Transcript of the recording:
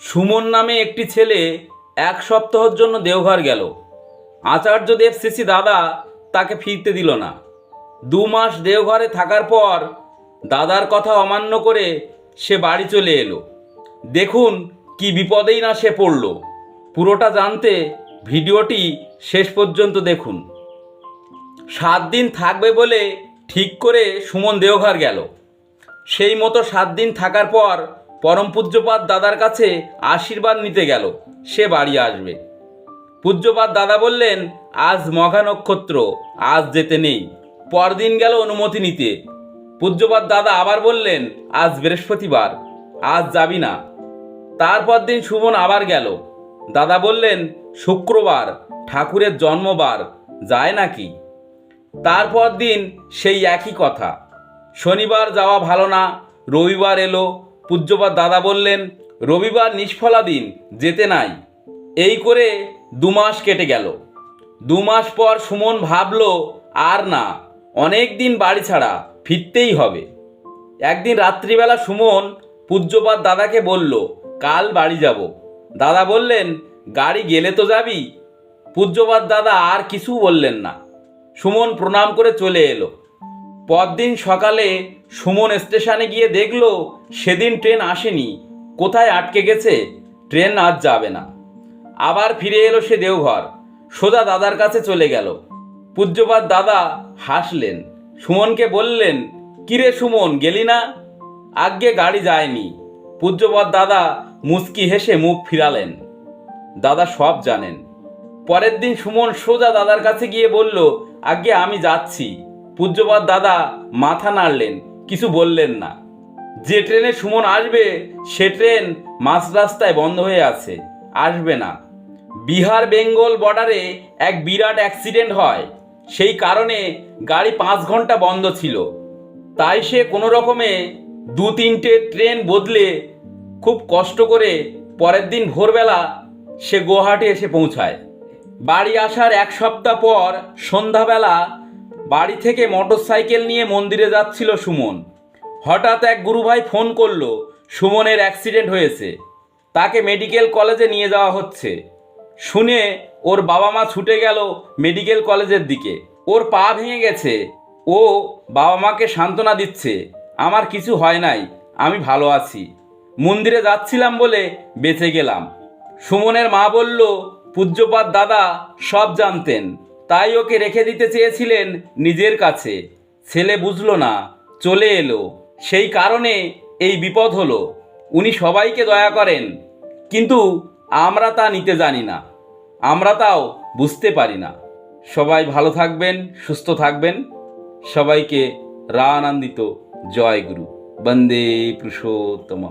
সুমন নামে একটি ছেলে এক সপ্তাহের জন্য দেওঘর গেল। আচার্যদেব সিসি দাদা তাকে ফিরতে দিল না। দু মাস দেওঘরে থাকার পর দাদার কথা অমান্য করে সে বাড়ি চলে এলো। দেখুন কি বিপদেই না সে পড়ল। পুরোটা জানতে ভিডিওটি শেষ পর্যন্ত দেখুন। সাত দিন থাকবে বলে ঠিক করে সুমন দেওঘর গেল। সেই মতো সাত দিন থাকার পর পরম পূজ্যপাত দাদার কাছে আশীর্বাদ নিতে গেল। সে বাড়ি আসবে। পূজ্যপাত দাদা বললেন, আজ মঘা নক্ষত্র, আজ যেতে নেই। পরদিন গেল অনুমতি নিতে। পূজ্যপাত দাদা আবার বললেন, আজ বৃহস্পতিবার, আজ যাবি না। তারপর দিন সুমন আবার গেল। দাদা বললেন, শুক্রবার, ঠাকুরের জন্মবার, যায় নাকি? তারপর দিন সেই একই কথা। শনিবার যাওয়া ভালো না, রবিবার এলো পূজ্যপাত দাদা বললেন, রবিবার নিষ্ফলা দিন, যেতে নাই। এই করে দু মাস কেটে গেল। দু মাস পর সুমন ভাবলো, আর না, অনেক দিন বাড়ি ছাড়া ফিরতেই হবে। একদিন রাত্রিবেলা সুমন পূজ্যপাত দাদাকে বলল, কাল বাড়ি যাব। দাদা বললেন, গাড়ি গেলে তো যাবি? পূজ্যপাত দাদা আর কিছু বললেন না। সুমন প্রণাম করে চলে এলো। পরদিন সকালে সুমন স্টেশনে গিয়ে দেখল, সেদিন ট্রেন আসেনি। কোথায় আটকে গেছে? ট্রেন আজ যাবে না। আবার ফিরে এলো সে দেওঘর। সোজা দাদার কাছে চলে গেল। পূজ্যপাত দাদা হাসলেন। সুমনকে বললেন, কিরে সুমন, গেলি না? আজ্ঞে, গাড়ি যায়নি। পূজ্যপাত দাদা মুচকি হেসে মুখ ফিরালেন। দাদা সব জানেন। পরের দিন সুমন সোজা দাদার কাছে গিয়ে বলল আগে আমি যাচ্ছি। পূজ্যপাত দাদা মাথা নাড়লেন। কিছু বললেন না। যে ট্রেনে সুমন আসবে, সে ট্রেন মাঝ রাস্তায় বন্ধ হয়ে আছে, আসবে না। বিহার বেঙ্গল বর্ডারে এক বিরাট অ্যাক্সিডেন্ট হয়। সেই কারণে গাড়ি পাঁচ ঘণ্টা বন্ধ ছিল। তাই সে কোনো রকমে দু তিনটে ট্রেন বদলে খুব কষ্ট করে পরের দিন ভোরবেলা সে গুয়াহাটি এসে পৌঁছায়। বাড়ি আসার এক সপ্তাহ পর সন্ধ্যাবেলা বাড়ি থেকে মোটরসাইকেল নিয়ে মন্দিরে যাচ্ছিল সুমন। হঠাৎ এক গুরুভাই ফোন করল, সুমনের অ্যাক্সিডেন্ট হয়েছে। তাকে মেডিকেল কলেজে নিয়ে যাওয়া হচ্ছে। শুনে ওর বাবা মা ছুটে গেল মেডিকেল কলেজের দিকে। ওর পা ভেঙে গেছে। ও বাবা মাকে সান্ত্বনা দিচ্ছে, আমার কিছু হয় নাই, আমি ভালো আছি। মন্দিরে যাচ্ছিলাম বলে বেঁচে গেলাম। সুমনের মা বলল পূজ্যপাত দাদা সব জানতেন। তাই ওকে রেখে দিতে চেয়েছিলেন নিজের কাছে। ছেলে বুঝলো না, চলে এলো। সেই কারণে এই বিপদ হলো। উনি সবাইকে দয়া করেন, কিন্তু আমরা তা নিতে জানি না। আমরা তাও বুঝতে পারি না। সবাই ভালো থাকবেন, সুস্থ থাকবেন। সবাইকে রা আনন্দিত জয় গুরু বন্দে পুরুষোত্তম